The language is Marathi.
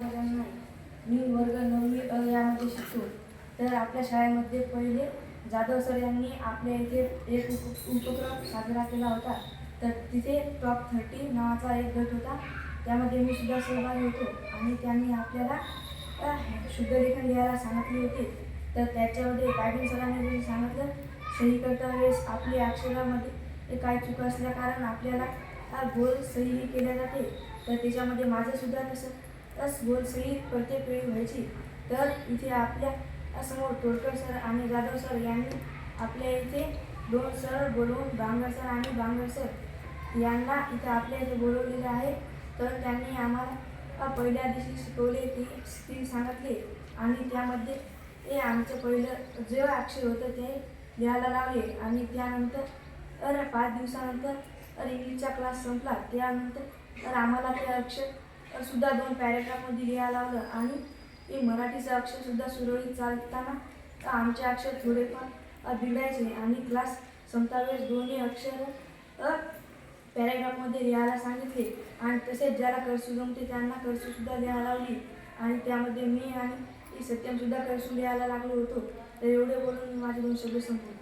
मी वर्ग नववी यामध्ये शिकतो. तर आपल्या शाळेमध्ये पहिले जाधव सर यांनी आपल्या इथे एक उपक्रम साजरा केला होता. तर तिथे टॉप थर्टी नावाचा एक गट होता. त्यामध्ये मी सुद्धा सहभागी होतो आणि त्यांनी आपल्याला शुद्धलेखन लिहायला सांगितले होते. तर त्याच्यामध्ये पाटील सरांनी जसं सांगितलं सही करता वेळेस आपली अक्षरामध्ये काय चूक असल्या कारण आपल्याला गोल सही केल्या जाते. तर त्याच्यामध्ये माझं सुद्धा तस अस प्रत्येक वेळी व्हायची. तर इथे आपल्यासमोर तोडकर सर आणि जाधव सर यांनी आपल्या इथे दोन सर बोलवून बांगर सर आणि बांगर सर यांना इथे आपल्या इथे बोलवलेले आहे. तर त्यांनी आम्हाला पहिल्या दिवशी शिकवले ती स्क्रीन सांगितले आणि त्यामध्ये ते आमचं पहिलं जे अक्षर होतं ते लिहायला लावले आणि त्यानंतर तर पाच दिवसानंतर तर इंग्लिशचा क्लास संपला. त्यानंतर तर आम्हाला ते अक्षर सुद्धा दोन पॅरेग्राफमध्ये लिहायला लावलं आणि ते मराठीचं अक्षरसुद्धा सुरळीत चालताना तर आमचे अक्षर थोडेफार पण बिघडायचे आणि क्लास संपता वेळेस दोन्ही अक्षर पॅरेग्राफमध्ये लिहायला सांगितले. आणि तसेच ज्याला कर्सू जमते त्यांना कर्सूसुद्धा लिहायला लावली. आणि त्यामध्ये मी आणि सत्यमसुद्धा कर्सू लिहायला लागलो होतो. तर एवढे बोलून माझे दोन शब्द संपवतो.